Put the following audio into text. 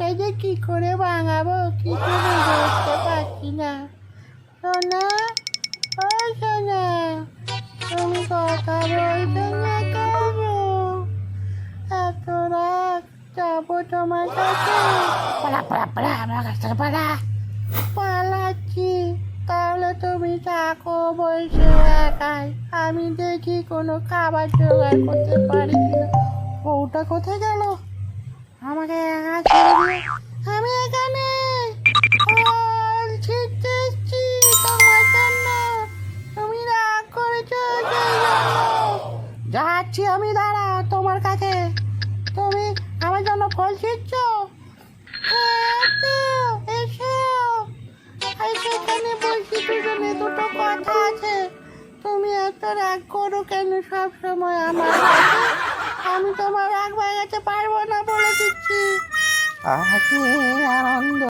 মুখটা যে কি করে ভাঙাবো? কি করে বুঝতে পারছি না। সোনা, ও তুমি কথা বলছো না কেন? এত যাব তোমার কাছে। পালা পালা পালা, আমার কাছ পালাচ্ছি, তাহলে তুমি থাকো বসে একাই। আমি দেখি কোনো খাবার জোগাড় করতে পারি কিনা। বউটা কোথায় গেল? আমি এখানে ছিঁড়তে এসছি তোমার জন্য। তুমি রাগ করেছ যাচ্ছি আমি, দাঁড়া, তোমার কাছে। তুমি আমার জন্য ফল ছিঁড়ছো হ্যাঁ আর সেখানে বলছি দুটো কথা আছে। তুমি এত রাগ করো কেন? সব সময় আমার আমি তোমার রাগ ভাঙাতে পারব না বলে দিচ্ছি। 아기 아는데.